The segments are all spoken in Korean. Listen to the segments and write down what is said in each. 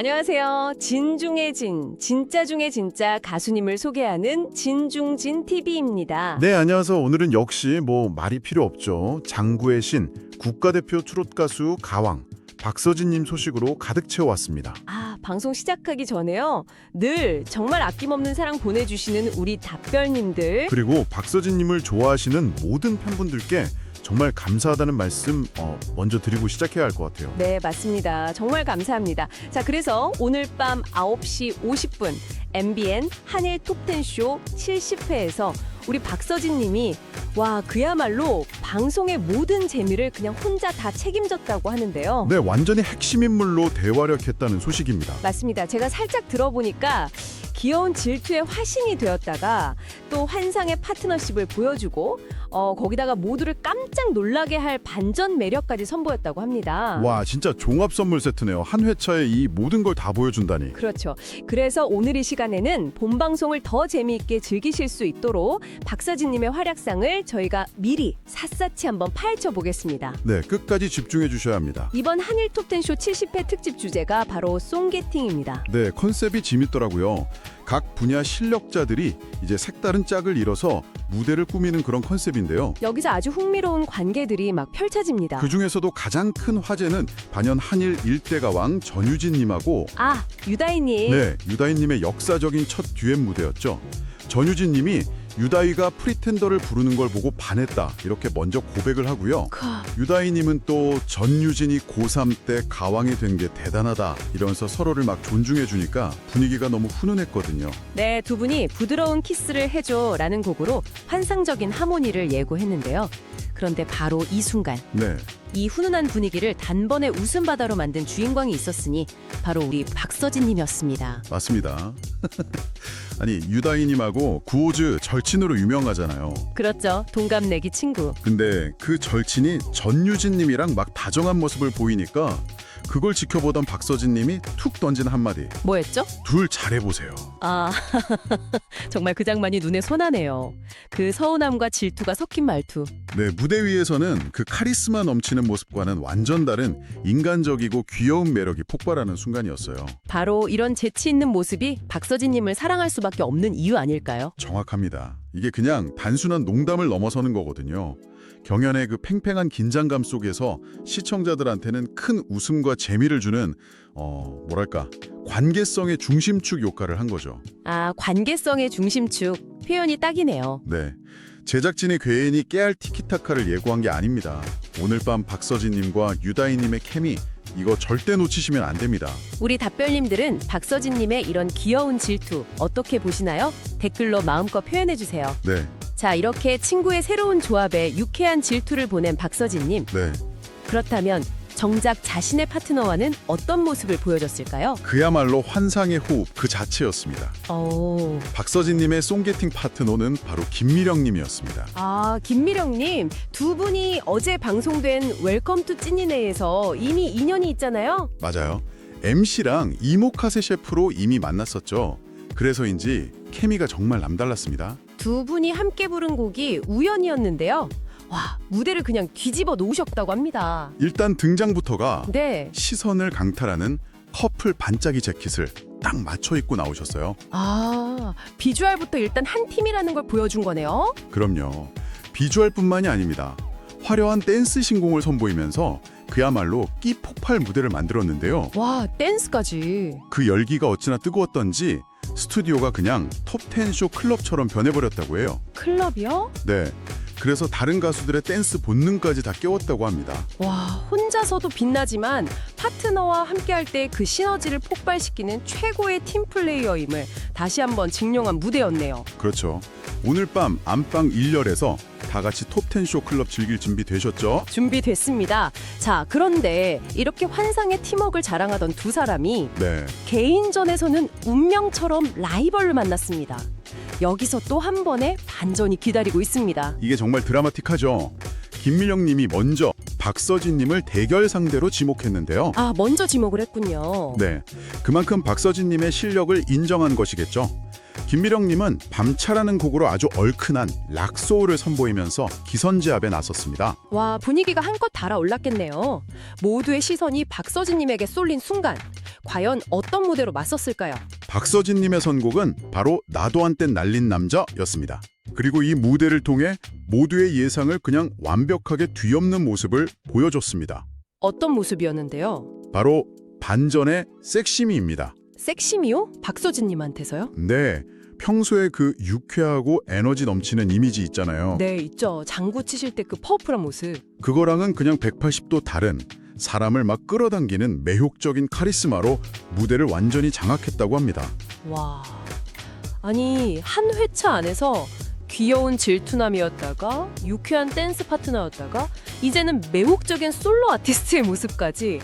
안녕하세요. 진 중의 진, 진짜 중의 진짜 가수님을 소개하는 진중진 TV입니다. 네, 안녕하세요. 오늘은 역시 뭐 말이 필요 없죠. 장구의 신, 국가대표 트롯 가수 가왕, 박서진님 소식으로 가득 채워왔습니다. 아, 방송 시작하기 전에요. 늘 정말 아낌없는 사랑 보내주시는 우리 답별님들. 그리고 박서진님을 좋아하시는 모든 팬분들께 정말 감사하다는 말씀 어, 먼저 드리고 시작해야 할 것 같아요. 네, 맞습니다. 정말 감사합니다. 자, 그래서 오늘 밤 9시 50분 MBN 한일 톱10쇼 70회에서 우리 박서진 님이 와, 그야말로 방송의 모든 재미를 그냥 혼자 다 책임졌다고 하는데요. 네, 완전히 핵심 인물로 대활약했다는 소식입니다. 맞습니다. 제가 살짝 들어보니까 귀여운 질투의 화신이 되었다가 또 환상의 파트너십을 보여주고 어, 거기다가 모두를 깜짝 놀라게 할 반전 매력까지 선보였다고 합니다. 와, 진짜 종합 선물 세트네요. 한 회차에 이 모든 걸 다 보여준다니. 그렇죠. 그래서 오늘 이 시간에는 본 방송을 더 재미있게 즐기실 수 있도록 박서진님의 활약상을 저희가 미리 샅샅이 한번 파헤쳐 보겠습니다. 네, 끝까지 집중해 주셔야 합니다. 이번 한일 톱텐쇼 70회 특집 주제가 바로 송게팅입니다. 네, 컨셉이 재밌더라고요. 각 분야 실력자들이 이제 색다른 짝을 이뤄서 무대를 꾸미는 그런 컨셉인데요. 여기서 아주 흥미로운 관계들이 막 펼쳐집니다. 그 중에서도 가장 큰 화제는 반연 한일 일대가 왕 전유진님하고 아, 유다이님. 네 유다희님의 역사적인 첫 듀엣 무대였죠. 전유진님이 유다희가 프리텐더를 부르는 걸 보고 반했다 이렇게 먼저 고백을 하고요. 크, 유다희님은 또 전유진이 고3 때 가왕이 된 게 대단하다 이러면서 서로를 막 존중해 주니까 분위기가 너무 훈훈했거든요. 네, 두 분이 부드러운 키스를 해줘라는 곡으로 환상적인 하모니를 예고했는데요. 그런데 바로 이 순간 네. 이 훈훈한 분위기를 단번에 웃음 바다로 만든 주인공이 있었으니 바로 우리 박서진님이었습니다. 맞습니다. 아니 유다희님하고 구호즈 절친으로 유명하잖아요. 그렇죠. 동갑내기 친구. 근데 그 절친이 전유진님이랑 막 다정한 모습을 보이니까 그걸 지켜보던 박서진 님이 툭 던진 한마디. 뭐였죠? 둘 잘해보세요. 아, 정말 그 장면이 눈에 선하네요. 그 서운함과 질투가 섞인 말투. 네, 무대 위에서는 그 카리스마 넘치는 모습과는 완전 다른 인간적이고 귀여운 매력이 폭발하는 순간이었어요. 바로 이런 재치 있는 모습이 박서진 님을 사랑할 수밖에 없는 이유 아닐까요? 정확합니다. 이게 그냥 단순한 농담을 넘어서는 거거든요. 경연의 그 팽팽한 긴장감 속에서 시청자들한테는 큰 웃음과 재미를 주는 어, 뭐랄까 관계성의 중심축 역할을 한 거죠. 아, 관계성의 중심축. 표현이 딱이네요. 네. 제작진이 괜히 깨알 티키타카를 예고한 게 아닙니다. 오늘 밤 박서진님과 유다희님의 케미 이거 절대 놓치시면 안 됩니다. 우리 답별님들은 박서진님의 이런 귀여운 질투 어떻게 보시나요? 댓글로 마음껏 표현해주세요. 네, 자, 이렇게 친구의 새로운 조합에 유쾌한 질투를 보낸 박서진님. 네. 그렇다면 정작 자신의 파트너와는 어떤 모습을 보여줬을까요? 그야말로 환상의 호흡 그 자체였습니다. 어... 박서진님의 송게팅 파트너는 바로 김미령님이었습니다. 아, 김미령님, 두 분이 어제 방송된 웰컴 투 찐이네에서 이미 인연이 있잖아요. 맞아요. MC랑 이모카세 셰프로 이미 만났었죠. 그래서인지 케미가 정말 남달랐습니다. 두 분이 함께 부른 곡이 우연이었는데요. 와, 무대를 그냥 뒤집어 놓으셨다고 합니다. 일단 등장부터가 네. 시선을 강탈하는 커플 반짝이 재킷을 딱 맞춰 입고 나오셨어요. 아, 비주얼부터 일단 한 팀이라는 걸 보여준 거네요. 그럼요. 비주얼뿐만이 아닙니다. 화려한 댄스 신공을 선보이면서 그야말로 끼 폭발 무대를 만들었는데요. 와, 댄스까지. 그 열기가 어찌나 뜨거웠던지 스튜디오가 그냥 톱10쇼 클럽처럼 변해버렸다고 해요. 클럽이요? 네. 그래서 다른 가수들의 댄스 본능까지 다 깨웠다고 합니다. 와, 혼자서도 빛나지만 파트너와 함께 할 때 그 시너지를 폭발시키는 최고의 팀 플레이어임을 다시 한번 증명한 무대였네요. 그렇죠. 오늘 밤 안방 1열에서 다 같이 톱10쇼 클럽 즐길 준비 되셨죠? 준비됐습니다. 자, 그런데 이렇게 환상의 팀워크를 자랑하던 두 사람이 네. 개인전에서는 운명처럼 라이벌을 만났습니다. 여기서 또 한 번의 반전이 기다리고 있습니다. 이게 정말 드라마틱하죠. 김미령 님이 먼저 박서진 님을 대결 상대로 지목했는데요. 아, 먼저 지목을 했군요. 네. 그만큼 박서진 님의 실력을 인정한 것이겠죠. 김미령 님은 밤차라는 곡으로 아주 얼큰한 락소울을 선보이면서 기선제압에 나섰습니다. 와, 분위기가 한껏 달아올랐겠네요. 모두의 시선이 박서진님에게 쏠린 순간 과연 어떤 무대로 맞섰을까요? 박서진님의 선곡은 바로 나도 한때 날린 남자였습니다. 그리고 이 무대를 통해 모두의 예상을 그냥 완벽하게 뒤엎는 모습을 보여줬습니다. 어떤 모습이었는데요? 바로 반전의 섹시미입니다. 섹시미요? 박서진님한테서요? 네, 평소에 그 유쾌하고 에너지 넘치는 이미지 있잖아요. 네, 있죠. 장구 치실 때그 파워풀한 모습. 그거랑은 그냥 180도 다른 사람을 막 끌어당기는 매혹적인 카리스마로 무대를 완전히 장악했다고 합니다. 와. 아니, 한 회차 안에서 귀여운 질투남이었다가 유쾌한 댄스 파트너였다가 이제는 매혹적인 솔로 아티스트의 모습까지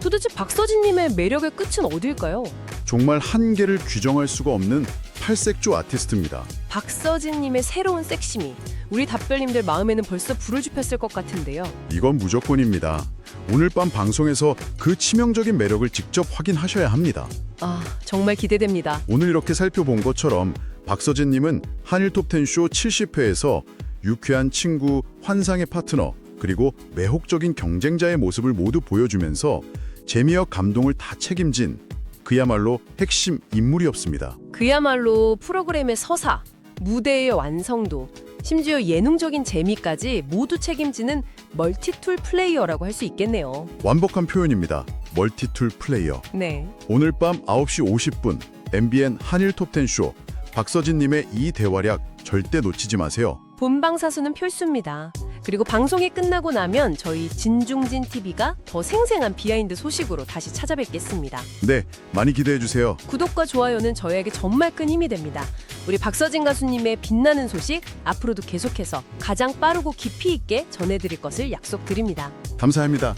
도대체 박서진님의 매력의 끝은 어딜까요? 정말 한계를 규정할 수가 없는 팔색조 아티스트입니다. 박서진님의 새로운 섹시미. 우리 답별님들 마음에는 벌써 불을 지폈을 것 같은데요. 이건 무조건입니다. 오늘 밤 방송에서 그 치명적인 매력을 직접 확인하셔야 합니다. 아, 정말 기대됩니다. 오늘 이렇게 살펴본 것처럼 박서진님은 한일 톱10쇼 70회에서 유쾌한 친구, 환상의 파트너, 그리고 매혹적인 경쟁자의 모습을 모두 보여주면서 재미와 감동을 다 책임진 그야말로 핵심 인물이었습니다. 그야말로 프로그램의 서사, 무대의 완성도, 심지어 예능적인 재미까지 모두 책임지는 멀티툴 플레이어라고 할 수 있겠네요. 완벽한 표현입니다. 멀티툴 플레이어. 네. 오늘 밤 9시 50분 MBN 한일 톱10 쇼 박서진님의 이 대활약 절대 놓치지 마세요. 본방 사수는 필수입니다. 그리고 방송이 끝나고 나면 저희 진중진 TV가 더 생생한 비하인드 소식으로 다시 찾아뵙겠습니다. 네, 많이 기대해 주세요. 구독과 좋아요는 저에게 정말 큰 힘이 됩니다. 우리 박서진 가수님의 빛나는 소식 앞으로도 계속해서 가장 빠르고 깊이 있게 전해드릴 것을 약속드립니다. 감사합니다.